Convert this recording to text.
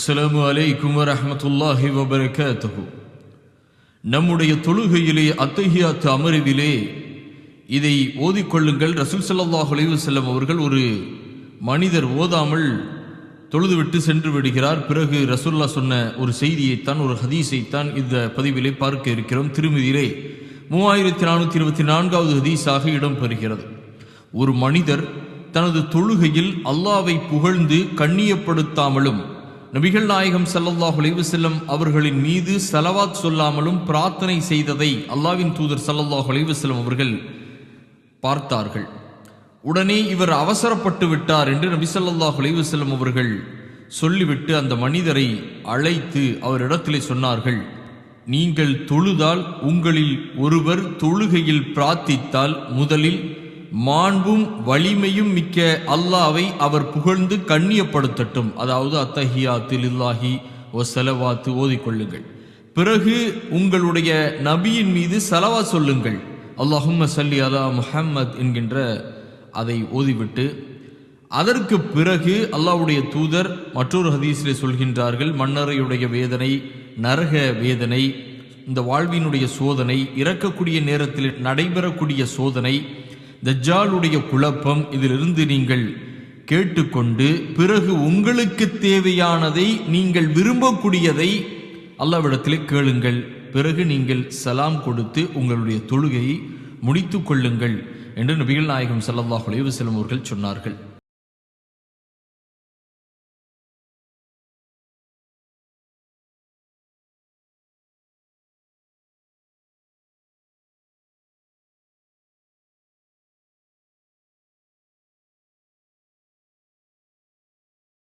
அஸ்லாம் அலைக்கும் வரமத்துல்லாஹி வபரகாத்துஹு நம்முடைய தொழுகையிலே அத்தஹியாத்து அமர்விலே இதை ஓதிக்கொள்ளுங்கள். ரசூல் சல்லாஹ் அலைஹி அவர்கள் ஒரு மனிதர் ஓதாமல் தொழுதுவிட்டு சென்று விடுகிறார். பிறகு ரசூல்லா சொன்ன ஒரு செய்தியைத்தான் ஒரு ஹதீஸைத்தான் இந்த பதிவிலே பார்க்க இருக்கிறோம். திருமதியிலே மூவாயிரத்தி நானூற்றி இருபத்தி நான்காவது ஹதீஸாக இடம்பெறுகிறது. ஒரு மனிதர் தனது தொழுகையில் அல்லாவை புகழ்ந்து கண்ணியப்படுத்தாமலும் நபிகள் நாயகம் சல்லல்லாஹ் செல்லும் அவர்களின் மீது ஸலவாத் சொல்லாமலும் பிரார்த்தனை செய்ததை அல்லாவின் தூதர் சல்லல்லாஹ் அலைஹி அவர்கள் பார்த்தார்கள். உடனே இவர் அவசரப்பட்டு விட்டார் என்று நபி சல்லாஹ் அலைஹி அவர்கள் சொல்லிவிட்டு அந்த மனிதரை அழைத்து அவரிடத்திலே சொன்னார்கள் நீங்கள் தொழுதால் உங்களில் ஒருவர் தொழுகையில் பிரார்த்தித்தால் முதலில் மாண்பும் வலிமையும் மிக்க அல்லாவை அவர் புகழ்ந்து கண்ணியப்படுத்தட்டும். அதாவது அத்தஹியா இல்லாஹி ஓ செலவாத்து ஓதிக்கொள்ளுங்கள் பிறகு உங்களுடைய நபியின் மீது செலவா சொல்லுங்கள். அல்லாஹும் சல்லி அலா முஹம்மத் என்கின்ற அதை ஓதிவிட்டு அதற்கு பிறகு அல்லாஹ்வுடைய தூதர் மற்றொரு ஹதீஸிலே சொல்கின்றார்கள் மன்னரையுடைய வேதனை நரக வேதனை இந்த வாழ்வினுடைய சோதனை இறக்கக்கூடிய நேரத்தில் நடைபெறக்கூடிய சோதனை தஜ்ஜாலுடைய குழப்பம் இதிலிருந்து நீங்கள் கேட்டுக்கொண்டு பிறகு உங்களுக்கு தேவையானதை நீங்கள் விரும்பக்கூடியதை அல்லாவிடத்தில் கேளுங்கள். பிறகு நீங்கள் சலாம் கொடுத்து உங்களுடைய தொழுகையை முடித்து கொள்ளுங்கள் என்று நபிகள் நாயகம் ஸல்லல்லாஹு அலைஹி அவர்கள் சொன்னார்கள்.